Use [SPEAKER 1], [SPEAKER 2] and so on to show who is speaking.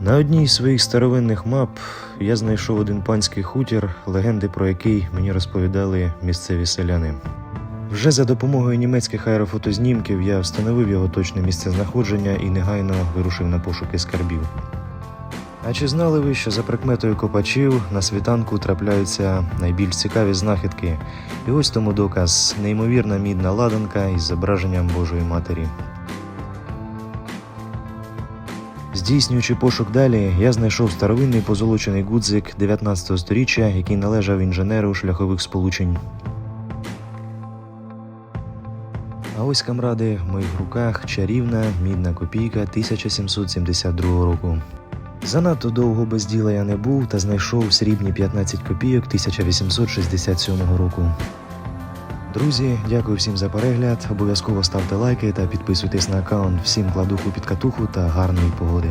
[SPEAKER 1] На одній з своїх старовинних мап я знайшов один панський хутір, легенди про який мені розповідали місцеві селяни. Вже за допомогою німецьких аерофотознімків я встановив його точне місце знаходження і негайно вирушив на пошуки скарбів. А чи знали ви, що за прикметою копачів на світанку трапляються найбільш цікаві знахідки? І ось тому доказ неймовірна мідна ладанка із зображенням Божої Матері. Здійснюючи пошук далі, я знайшов старовинний позолочений гудзик 19 століття, який належав інженеру шляхових сполучень. А ось камради в моїх руках чарівна мідна копійка 1772 року. Занадто довго без діла я не був та знайшов срібні 15 копійок 1867 року. Друзі, дякую всім за перегляд. Обов'язково ставте лайки та підписуйтесь на аккаунт. Всім кладуху під катуху та гарної погоди.